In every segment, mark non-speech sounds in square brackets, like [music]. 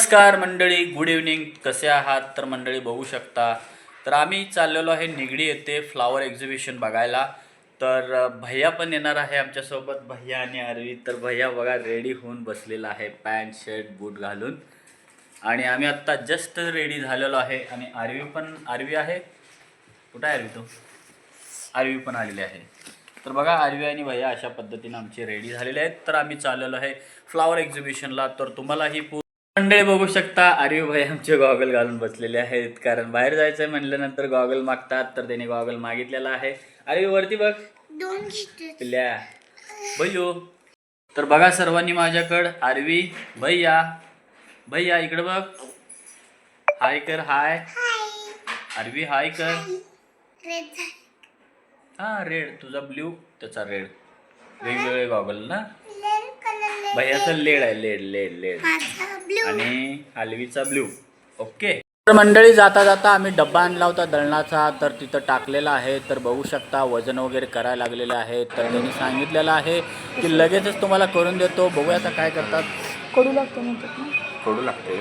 नमस्कार मंडळी good evening कसे आहात? तर मंडळी बघू शकता. तर आम्ही चाललेलो आहे निगडी येथे फ्लावर एक्झिबिशन बघायला. तर भैया पण येणार आहे आमच्यासोबत. भैया आणि आरवी. तर भैया बघा रेडी होऊन बसलेला आहे. पॅन्ट शर्ट बूट घालून. आणि आम्ही आत्ता जस्ट रेडी झालेलो आहे. आणि आरवी पण आरवी आहे? कुठं आहे आरवी तो? आरवी पण आलेली आहे. तर बघा आरवी आणि भैया अशा पद्धतीने आमचे रेडी झालेले आहेत. तर आम्ही चाललेलो आहे फ्लावर एक्झिबिशनला तर तुम्हाला ही मंडळी बघू शकता. आरवी भाई आमचे गॉगल घालून बसलेले आहेत. कारण बाहेर जायचं आहे म्हटल्यानंतर गॉगल मागतात तर त्याने गॉगल मागितलेला आहे. आरवी वरती बघ. पिल्ल्या भैयो. तर बघा सर्वांनी माझ्याकडं. आरवी भैया. भैया इकडं बघ. हाय कर हाय. आरवी हाय कर. हा रेड तुझा ब्ल्यू त्याचा रेड वेगवेगळे गॉगल ना? कलर भैयाचा लेड आहे लेड लेड लेड. माझा ब्ल्यू आणि आलवीचा ब्ल्यू ओके. तर मंडळी जाता जाता आम्ही डब्बा आणला होता दळणाचा तर तिथं टाकलेला आहे. तर बघू शकता वजन वगैरे करायला लागलेलं आहे. तर त्यांनी सांगितलेलं आहे की लगेचच तुम्हाला करून देतो. बघूया आता काय करतात. कडू लागतो म्हणतात ना. कडू लागते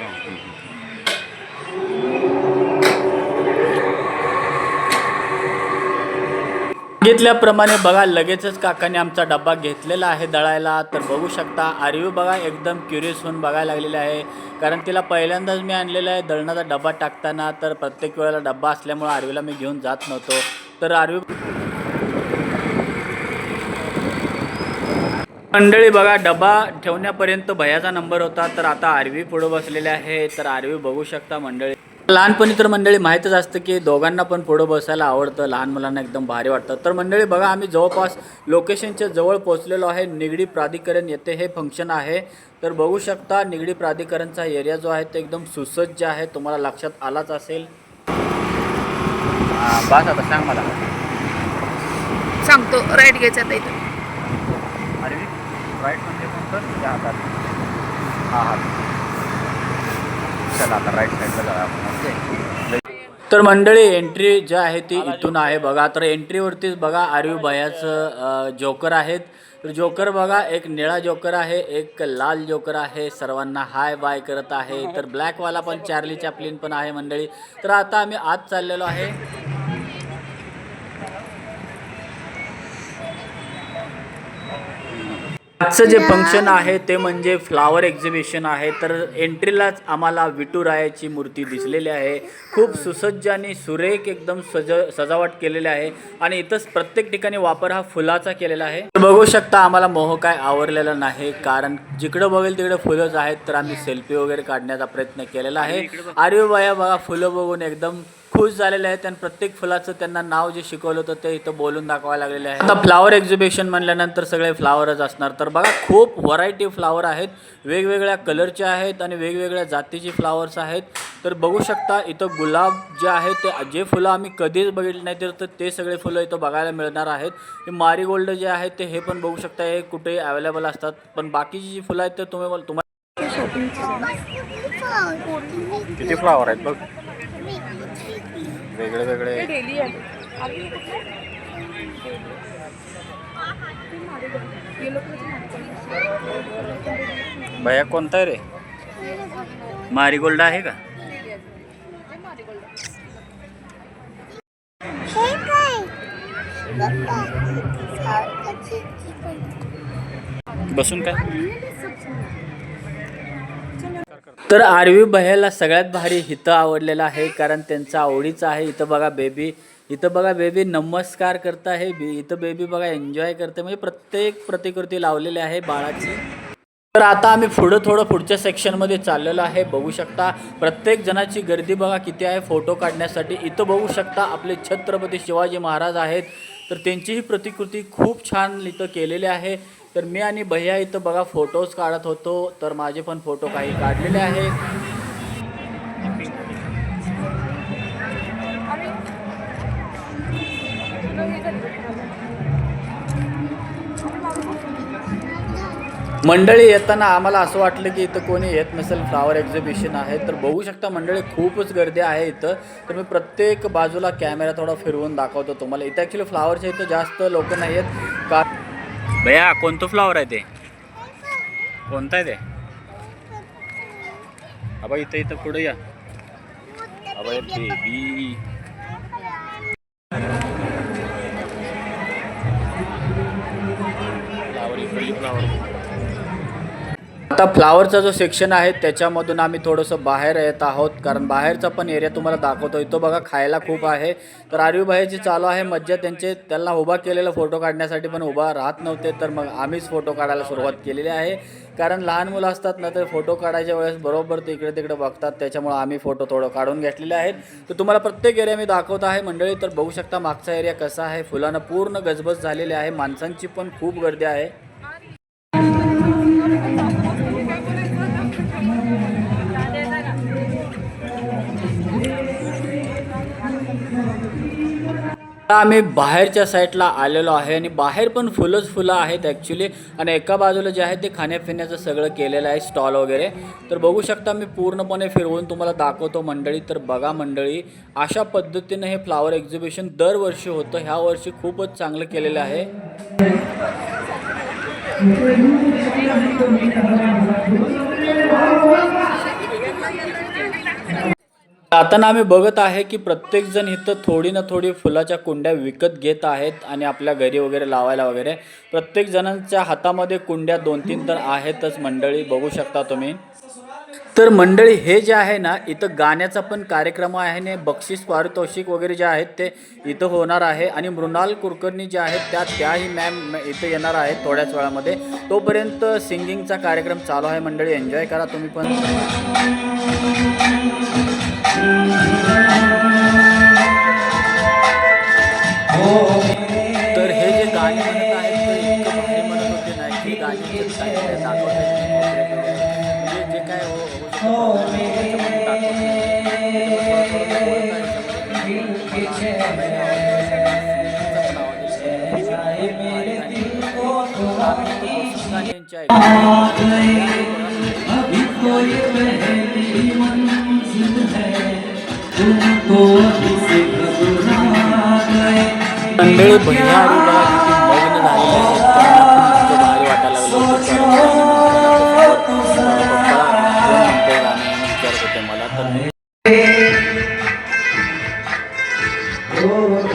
सांगितल्याप्रमाणे बघा लगेचच काकाने आमचा डब्बा घेतलेला आहे दळायला. तर बघू शकता आरवी बघा एकदम क्युरियस होऊन बघायला लागलेले आहे. कारण तिला पहिल्यांदाच मी आणलेला आहे दळणाचा डब्बा टाकताना. तर प्रत्येक वेळेला डब्बा असल्यामुळे आरवीला मी घेऊन जात नव्हतो. तर आरवी मंडळी बघा डबा ठेवण्यापर्यंत भयाचा नंबर होता. तर आता आरवी पुढे बसलेले आहे. तर आरवी बघू शकता मंडळी. लहानपणी तर मंडळी माहीतच असतं की दोघांना पण पुढं बसायला आवडतं लहान मुलांना एकदम भारी वाटतं. तर मंडळी बघा आम्ही जवळपास लोकेशनच्या जवळ पोहोचलेलो आहे निगडी प्राधिकरण येथे हे फंक्शन आहे. तर बघू शकता निगडी प्राधिकरणचा एरिया जो आहे तो एकदम सुसज्ज आहे. तुम्हाला लक्षात आलाच असेल. बस आता सांग मला. सांगतो राईट घ्यायचा आता इथं. आरवी राईट म्हणजे फक्त हा हात चला आता राईट साईडला जाऊया आपण ओके तर मंडळी एंट्री जी आहे ती इथून आहे. बघा तर एंट्रीवरतीच बघा आरवी भयाचं जोकर आहेत. तर जोकर बघा एक निळा जोकर आहे एक लाल जोकर आहे. सर्वांना हाय बाय करत आहे. तर ब्लॅकवाला पण चार्ली चॅपलिन पण आहे मंडळी. तर आता आम्ही आत चाललेलो आहे. आजचं जे फंक्शन आहे ते म्हणजे फ्लावर एक्झिबिशन आहे. तर एंट्रीलाच आम्हाला विठुरायाची मूर्ती दिसलेली आहे. खूप सुसज्ज आणि सुरेख एकदम सज सजावट केलेली आहे. आणि इथंच प्रत्येक ठिकाणी वापर हा फुलाचा केलेला आहे. बघू शकता आम्हाला मोह काय आवरलेला नाही. कारण जिकडं बघेल तिकडे फुलंच आहेत. तर आम्ही सेल्फी वगैरे काढण्याचा प्रयत्न केलेला आहे. आर्य बाया बघा फुलं बघून एकदम खुश झालेले आहेत आणि प्रत्येक फुलाचं त्यांना नाव जे शिकवलं होतं ते इथं बोलून दाखवायला लागलेले आहे आता फ्लावर एक्झिबिशन म्हणल्यानंतर सगळे फ्लावरच असणार. तर बघा खूप व्हरायटी फ्लावर आहेत. वेगवेगळ्या कलरचे आहेत आणि वेगवेगळ्या जातीचे फ्लावर्स आहेत. तर बघू शकता इथं गुलाब जे आहे ते जे फुलं आम्ही कधीच बघितले नाही तर ते सगळे फुलं इथं बघायला मिळणार आहेत. हे मारीगोल्ड जे आहेत ते हे पण बघू शकता हे कुठे अवेलेबल असतात. पण बाकीची जी फुलं आहेत ते तुम्ही तुम्हाला किती फ्लावर आहेत बघ? वेगळे वेगळे. भैया कोणता आहे रे? मारीगोल्ड आहे का? हे चिकन बसून काय? तर आरवी भैयाला सगळ्यात भारी हिथं आवडलेलं आहे कारण त्यांचा आवडीचं आहे. इथं बघा बेबी इथं बघा बेबी नमस्कार करत आहे. बे इथं बेबी बघा एन्जॉय करते. म्हणजे प्रत्येक प्रतिकृती लावलेली आहे बाळाची. तर आता आम्ही पुढं थोडं पुढच्या सेक्शनमध्ये चाललेलो आहे. बघू शकता प्रत्येक जणाची गर्दी बघा किती आहे. फोटो काढण्यासाठी इथं बघू शकता आपले छत्रपती शिवाजी महाराज आहेत. तर त्यांचीही प्रतिकृती खूप छान इथं केलेली आहे. तर मी आणि भैया इथं बघा फोटोज काढत होतो तर माझे पण फोटो काही काढलेले आहेत. मंडळी येताना आम्हाला असं वाटलं की इथं कोणी येत नसेल फ्लावर एक्झिबिशन आहे. तर बघू शकता मंडळी खूपच गर्दी आहे इथं. तर मी प्रत्येक बाजूला कॅमेरा थोडा फिरवून दाखवतो तुम्हाला. इथं ॲक्च्युली फ्लावरच्या इथं जास्त लोक नाही आहेत का भैया कोणतं फ्लॉवर आहे ते? कोणतं आहे ते? आबा इथं इथं पुढे या. आबा बेबी फ्लावर इकडली फ्लावर आता फ्लावरचा जो सेक्शन आहे त्याच्यामधून आम्ही थोडंसं बाहेर येत आहोत. कारण बाहेरचा पण एरिया तुम्हाला दाखवतोय. तो बघा खायला खूप आहे. तर आरवी भाईची चालू आहे मज्जा. त्यांचे त्यांना उभा केलेला फोटो काढण्यासाठी पण उभा राहत नव्हते. तर मग आम्हीच फोटो काढायला सुरुवात केलेली आहे. कारण लहान मुलं असतात ना तर फोटो काढायच्या वेळेस बरोबर ते इकडे तिकडे बघतात. त्याच्यामुळे आम्ही फोटो थोडं काढून घेतलेले आहेत. तर तुम्हाला प्रत्येक एरिया मी दाखवत आहे. मंडळी तर बघू शकता मागचा एरिया कसा आहे. फुलानं पूर्ण गजबज झालेली आहे. माणसांची पण खूप गर्दी आहे. आम्ही बाहेरच्या साईडला आलेलो आहे आणि बाहेर पण फुलंच फुलं आहेत ॲक्च्युली आणि एका बाजूला जे आहे ते खाण्यापिण्याचं सगळं केलेलं आहे स्टॉल वगैरे. तर बघू शकता मी पूर्णपणे फिरवून तुम्हाला दाखवतो मंडळी. तर बघा मंडळी अशा पद्धतीनं हे फ्लावर एक्झिबिशन दरवर्षी होतं. ह्या वर्षी खूपच चांगलं केलेलं आहे. आता ना आम्ही बघत आहे की प्रत्येकजण इथं थोडी ना थोडी फुलाच्या कुंड्या विकत घेत आहेत आणि आपल्या घरी वगैरे लावायला वगैरे. प्रत्येक जणांच्या हातामध्ये कुंड्या दोन तीन तर आहेतच मंडळी बघू शकता तुम्ही. तर मंडळी हे जे आहे ना इथं गाण्याचा पण कार्यक्रम आहे आणि बक्षीस पारितोषिक वगैरे जे आहेत ते इथं होणार आहे. आणि मृणाल कुलकर्णी जे आहेत त्या त्याही मॅम इथं येणार आहेत थोड्याच वेळामध्ये. तोपर्यंत सिंगिंगचा कार्यक्रम चालू आहे मंडळी. एन्जॉय करा तुम्ही पण. तर हे जे गाणे म्हणत आहेत ते इतकं भारी म्हणत होते ना की गाणी काय काय दाखवत आहेत ते copyright वगैरे. म्हणजे जे काय हो- होऊ शकतं problem आहे, त्याच्यामध्ये दाखवत नाही. त्याच्यामुळे थोडं थोडं बोलत आहे त्याच्यामध्ये. मला आवाज येतो. त्याचा पण आवाज येतो. भारी गाणी म्हणतात. आम्ही इथे बसून गाणी यांची मंडळी भैया आणि बघा किती मग्न झालेले आहेत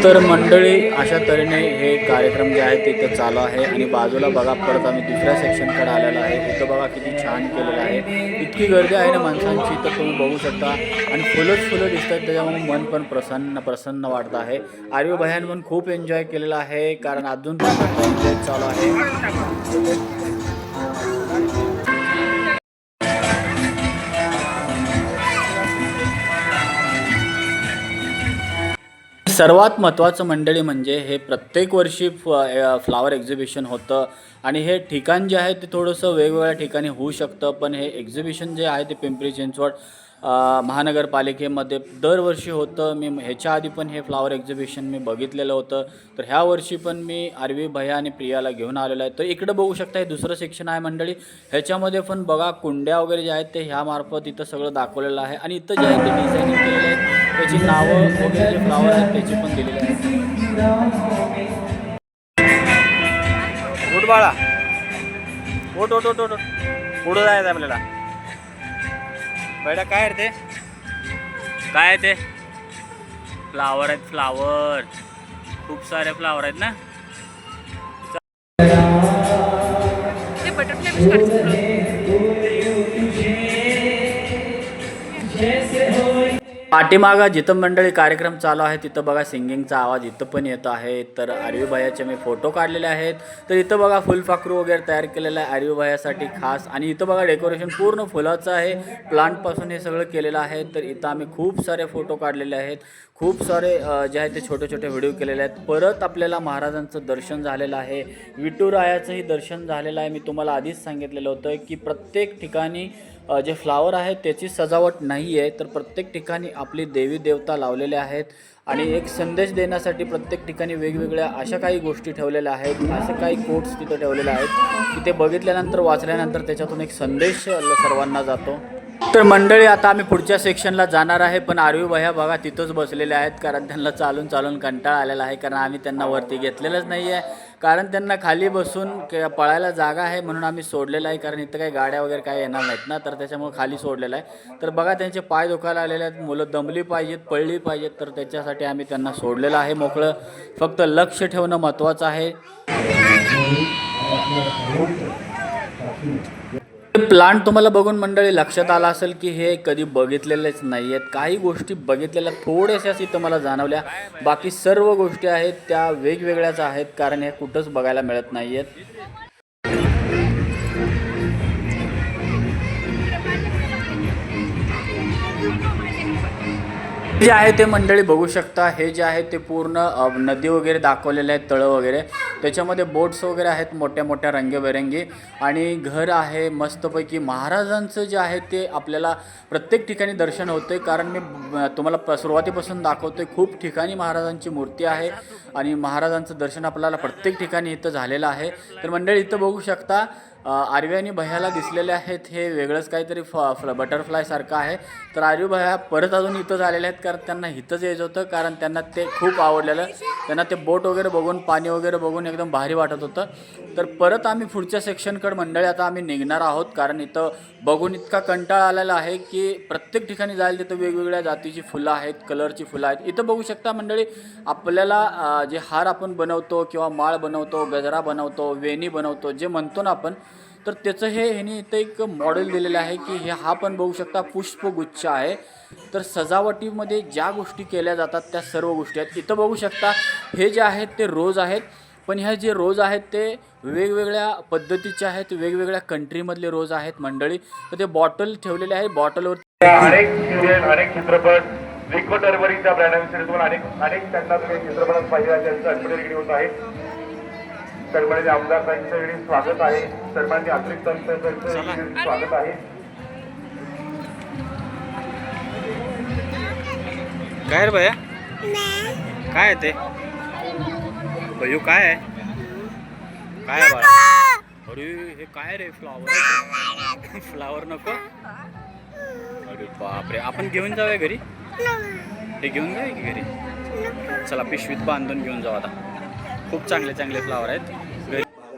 तर मंडळी अशा तऱ्हेने हे कार्यक्रम जे आहे ते इथं चालू आहे. आणि बाजूला बघा परत आम्ही दुसऱ्या सेक्शनकडे आलेलो आहे. इथं बघा किती छान केलेलं आहे. इतकी गर्दी आहे ना माणसांची तर तुम्ही बघू शकता. आणि फुलंच फुलं दिसतात त्याच्यामुळे मन पण प्रसन्न प्रसन्न वाटतं आहे. आर्य भयान पण खूप एन्जॉय केलेला आहे कारण अजून पण एन्जॉय चालू आहे. सर्वात महत्त्वाचं मंडळी म्हणजे हे प्रत्येक वर्षी फ फ्लावर एक्झिबिशन होतं. आणि हे ठिकाण जे आहे ते थोडंसं वेगवेगळ्या ठिकाणी होऊ शकतं. पण हे एक्झिबिशन जे आहे ते पिंपरी चिंचवड महानगरपालिकेमध्ये दरवर्षी होतं. मी ह्याच्या आधी पण हे फ्लावर एक्झिबिशन मी बघितलेलं होतं. तर ह्या वर्षी पण मी आरवी भैया आणि प्रियाला घेऊन आलेलो आहे. तर इकडं बघू शकता हे दुसरं सेक्शन आहे मंडळी. ह्याच्यामध्ये पण बघा कुंड्या वगैरे जे आहेत ते ह्यामार्फत इथं सगळं दाखवलेलं आहे. आणि इथं जे आहे ते डिझायनिंग केलेलं आहे. त्याची नावं वगैरे जे फ्लावर आहेत त्याची पण दिलेली आहेत. उठ बाळा. उठ उठ उठ उठ. उठ. पुढं जायचं आपल्याला. बेटा काय आहे रे ते? काय आहे ते? फ्लावर आहेत फ्लावर खूप सारे फ्लावर आहेत ना? ते बटरफ्लाय फिश पाठीमागं जिथं मंडळी कार्यक्रम चालू आहे तिथं बघा सिंगिंगचा आवाज इथं पण येतो आहे. तर आरवी मी फोटो काढलेले आहेत. तर इथं बघा फुलपाखरू वगैरे तयार केलेलं आहे आरवी खास. आणि इथं बघा डेकोरेशन पूर्ण फुलाचं आहे. प्लांटपासून हे सगळं केलेलं आहे. तर इथं आम्ही खूप सारे फोटो काढलेले आहेत. खूप सारे जे आहे ते छोटे छोटे व्हिडिओ केलेले आहेत. परत आपल्याला महाराजांचं दर्शन झालेलं आहे. विठुरायाचंही दर्शन झालेलं आहे. मी तुम्हाला आधीच सांगितलेलं होतं की प्रत्येक ठिकाणी जे फ्लावर आहेत त्याची सजावट नाही आहे तर प्रत्येक ठिकाणी आपली देवी देवता लावलेल्या आहेत आणि एक संदेश देण्यासाठी प्रत्येक ठिकाणी वेगवेगळ्या अशा काही गोष्टी ठेवलेल्या आहेत असे काही कोट्स तिथं ठेवलेल्या आहेत की ते बघितल्यानंतर वाचल्यानंतर त्याच्यातून एक संदेश सर्वांना जातो. तर मंडळी आता आम्ही पुढच्या सेक्शनला जाणार आहे पण आरवी वह्या बघा तिथंच बसलेले आहेत कारण त्यांना चालून चालून कंटाळा आलेला आहे कारण आम्ही त्यांना वरती घेतलेलंच नाही आहे कारण त्यांना खाली बसून क- पळायला जागा आहे म्हणून आम्ही सोडलेलं आहे. कारण इथं काही गाड्या वगैरे काही येणार नाहीत ना तर त्याच्यामुळे खाली सोडलेलं आहे. तर बघा त्यांचे पाय दुखायला आलेले आहेत. मुलं दमली पाहिजेत पळली पाहिजेत तर त्याच्यासाठी आम्ही त्यांना सोडलेलं आहे. मोकळं फक्त लक्ष ठेवणं महत्त्वाचं आहे. प्लांट तुम्हाला बघून मंडळी लक्षात आला असेल की हे कधी बघितलेलेच नाही आहेत काही गोष्टी बघितलेल्या थोड्याशाच इथं मला जाणवल्या. बाकी सर्व गोष्टी आहेत त्या वेगवेगळ्याच आहेत. कारण हे कुठंच बघायला मिळत नाही आहेत जे आहे ते मंडळी बघू शकता. हे जे आहे ते पूर्ण नदी वगैरे दाखवलेले आहेत तळं वगैरे. त्याच्यामध्ये बोट्स वगैरे आहेत मोठ्या मोठ्या रंगेबेरंगी. आणि घर आहे मस्तपैकी महाराजांचं जे आहे ते आपल्याला प्रत्येक ठिकाणी दर्शन होते कारण मी तुम्हाला प सुरुवातीपासून दाखवतोय खूप ठिकाणी महाराजांची मूर्ती आहे. आणि महाराजांचं दर्शन आपल्याला प्रत्येक ठिकाणी इथं झालेलं आहे. तर मंडळी इथं बघू शकता आर्वी आणि भयाला दिसलेले आहेत. हे वेगळंच काहीतरी फ फ्ल बटरफ्लायसारखं आहे. तर आर्वी भैया परत अजून इथं झालेले आहेत कारण त्यांना इथंच यायचं होतं. कारण त्यांना ते खूप आवडलेलं. त्यांना ते बोट वगैरे बघून पाणी वगैरे बघून एकदम भारी वाटत होतं. तर परत आम्ही पुढच्या सेक्शनकडे मंडळी आता आम्ही निघणार आहोत. कारण इथं बघून इतका कंटाळा आलेला आहे की प्रत्येक ठिकाणी जायला तिथं वेगवेगळ्या जातीची फुलं आहेत कलरची फुलं आहेत. इथं बघू शकता मंडळी आपल्याला जे हार आपण बनवतो किंवा माळ बनवतो गजरा बनवतो वेणी बनवतो जे म्हणतो ना आपण तर त्याचं हे ह्यानी इथं एक मॉडेल दिलेलं आहे की हे हा पण बघू शकता पुष्पगुच्छ आहे. तर सजावटीमध्ये ज्या गोष्टी केल्या जातात त्या सर्व गोष्टी आहेत. इथं बघू शकता हे जे आहेत ते रोज आहेत. पण ह्या जे रोज आहेत ते वेगवेगळ्या पद्धतीचे आहेत वेगवेगळ्या कंट्रीमधले रोज आहेत मंडळी. तर ते बॉटल ठेवलेले आहे बॉटलवर अनेक सिरियल अनेक चित्रपट तुम्हाला अनेक अनेक त्यांना तुम्ही चित्रपटात पाहिजे त्यांचं अडचणी होत आहे सन्मानित आमदार साहेबांचं वेळी स्वागत आहे. सन्मानित अतिरिक्त साहेबांचं स्वागत आहे. काय रे भया? काय आहे ते? भयू काय आहे? काय बाळा? अरे हे काय रे? फ्लावर फ्लावर [laughs] नको? अरे बापरे. आपण घेऊन जाऊया घरी? हे घेऊन जाऊया की घरी? चला पिशवीत बांधून घेऊन जाऊ आता. खूप चांगले चांगले फ्लावर आहेत.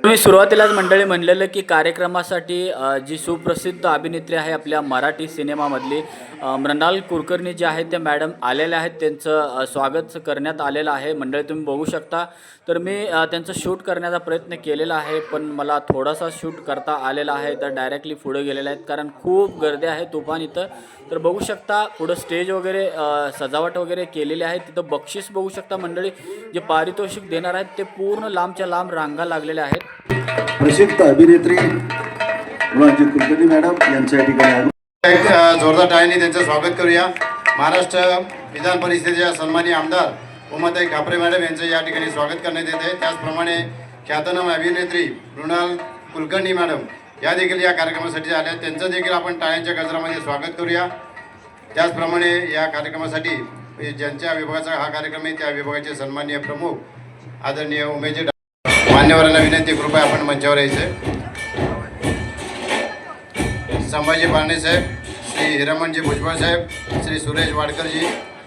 मी सुरुवातीलाच मंडळी म्हणलेलं की कार्यक्रमासाठी जी सुप्रसिद्ध अभिनेत्री आहे आपल्या मराठी सिनेमामधली मृणाल कुलकर्णी जे आहेत त्या मॅडम आलेल्या आहेत. त्यांचं स्वागत करण्यात आलेलं आहे. मंडळी तुम्ही बघू शकता. तर मी त्यांचं शूट करण्याचा प्रयत्न केलेला आहे पण मला थोडासा शूट करता आलेला आहे. तर डायरेक्टली पुढे गेलेले आहेत कारण खूप गर्दी आहे तुफान इथं. तर बघू शकता पुढं स्टेज वगैरे सजावट वगैरे केलेली आहे. तिथं बक्षीस बघू शकता मंडळी. जे पारितोषिक देणार आहेत ते पूर्ण लांबच्या लांब रांगा लागलेल्या आहेत. प्रसिद्ध अभिनेत्री कुलकर्णी मॅडम यांच्या ठिकाणी एक जोरदार टाळ्यांनी त्यांचं स्वागत करूया. महाराष्ट्र विधान परिषदेच्या सन्मानी आमदार उमाताई खापरे मॅडम यांचं या ठिकाणी स्वागत करण्यात येते त्याचप्रमाणे ख्यातनाम अभिनेत्री मृणाल कुलकर्णी मॅडम या देखील या कार्यक्रमासाठी आल्या त्यांचं देखील आपण टाळ्यांच्या गजरामध्ये स्वागत करूया. त्याचप्रमाणे या कार्यक्रमासाठी म्हणजे ज्यांच्या विभागाचा हा कार्यक्रम आहे त्या विभागाचे सन्माननीय प्रमुख आदरणीय उमेशजी मान्यवरांना विनंती कृपया आपण मंचावर यायचं संभाजी पारणे साहेब श्री हिरामणजी भुजबळ साहेब श्री सुरेश वाडकरजी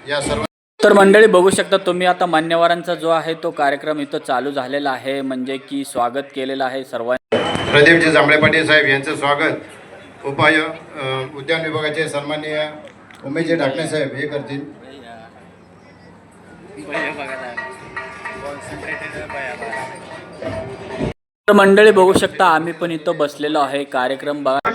या सर्व तर मंडळी बघू शकता तुम्ही आता मान्यवरांचा जो आहे तो कार्यक्रम इथं चालू झालेला आहे म्हणजे की स्वागत केलेलं आहे सर्वांनी. प्रदीपजी जांभळे पाटील साहेब यांचं स्वागत. उपाय उद्यान विभागाचे सन्माननीय उमेशजी ढाकणे साहेब हे करतील. तर मंडळी बघू शकता आम्ही पण इथं बसलेलो आहे कार्यक्रम बघा.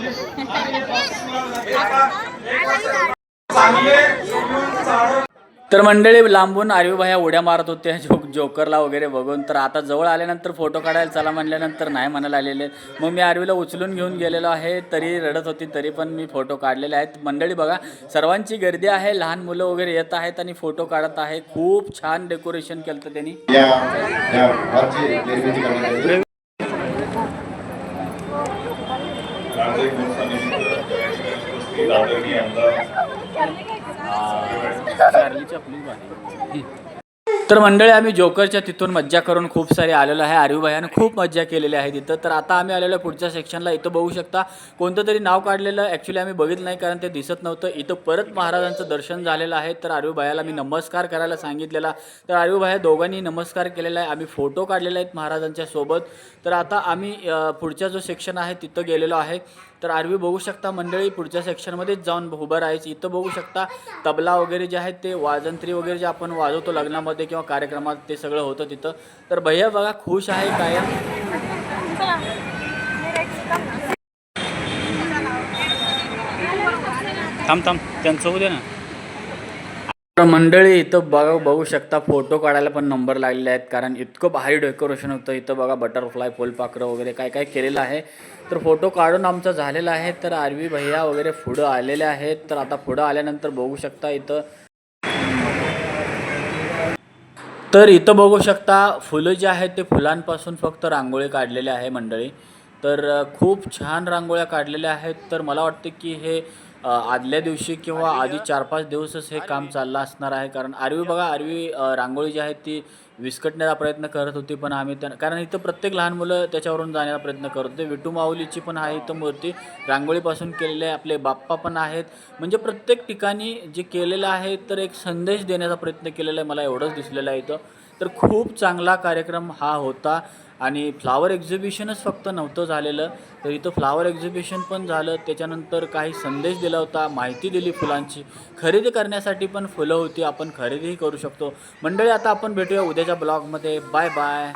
तर मंडळी लांबून आरवीभाया उड्या मारत होत्या जो जोकरला वगैरे बघून. तर आता जवळ आल्यानंतर फोटो काढायला चला म्हणल्यानंतर नाही म्हणायला आलेले. मग मी आरवीला उचलून घेऊन गेलेलो आहे तरी रडत होती तरी पण मी फोटो काढलेले आहेत. मंडळी बघा सर्वांची गर्दी आहे लहान मुलं वगैरे येत आहेत आणि फोटो काढत आहे. खूप छान डेकोरेशन केलं. त्यांनी तर मंडळी आम्ही जोकरच्या तिथून मज्जा करून खूप सारे आलेलो आहे. आरवी खूप मज्जा केलेली आहे तिथं. तर आता आम्ही आलेलो पुढच्या सेक्शनला इथं बघू शकता कोणतं तरी नाव काढलेलं ॲक्च्युली आम्ही बघितलं नाही कारण ते दिसत नव्हतं. इथं परत महाराजांचं दर्शन झालेलं आहे. तर आरवी मी नमस्कार करायला सांगितलेला. तर आरवी दोघांनी नमस्कार केलेला आहे. आम्ही फोटो काढलेले आहेत महाराजांच्या सोबत. तर आता आम्ही पुढचा जो सेक्शन आहे तिथं गेलेलो आहे. तर आरवी बघू शकता मंडळी पुढच्या सेक्शनमध्येच जाऊन उभं राहायची. इथं बघू शकता तबला वगैरे जे आहेत ते वाजंत्री वगैरे जे आपण वाजवतो लग्नामध्ये किंवा कार्यक्रमात ते सगळं होतं तिथं. तर भैया बघा खुश आहे काय थांब थांब. त्यांचं होऊ दे ना. तर मंडळी इथं बघा बघू शकता फोटो काढायला पण नंबर लागलेले आहेत कारण इतकं भारी डेकोरेशन होतं. इथं बघा बटरफ्लाय फुलपाखरं वगैरे काय काय केलेलं आहे. तर फोटो काढून आमचा झालेला आहे. तर आरवी भैया वगैरे पुढं आलेले आहेत. तर आता पुढं आल्यानंतर बघू शकता इथं. तर इथं बघू शकता फुलं जे आहेत ते फुलांपासून फक्त रांगोळी काढलेले आहे मंडळी. तर खूप छान रांगोळ्या काढलेल्या आहेत. तर मला वाटतं की हे आदल्या दिवशी किंवा आधी चार पाच दिवसच हे काम चाललं असणार आहे. कारण आरवी बघा आरवी रांगोळी जी आहे ती विस्कटण्याचा प्रयत्न करत होती पण आम्ही त्या कारण इथं प्रत्येक लहान मुलं त्याच्यावरून जाण्याचा प्रयत्न करत होते. विटू माऊलीची पण आहे इथं मूर्ती. रांगोळीपासून केलेले आहे आपले बाप्पा पण आहेत. म्हणजे प्रत्येक ठिकाणी जे केलेलं आहे तर एक संदेश देण्याचा प्रयत्न केलेला आहे मला एवढंच दिसलेलं आहे इथं. तर खूप चांगला कार्यक्रम हा होता. आणि फ्लावर एक्झिबिशनच फक्त नव्हतं झालेलं. तर इथं फ्लावर एक्झिबिशन पण झालं. त्याच्यानंतर काही संदेश दिला होता माहिती दिली फुलांची. खरेदी करण्यासाठी पण फुलं होती. आपण खरेदीही करू शकतो. मंडळी आता आपण भेटूया उद्याच्या ब्लॉगमध्ये बाय बाय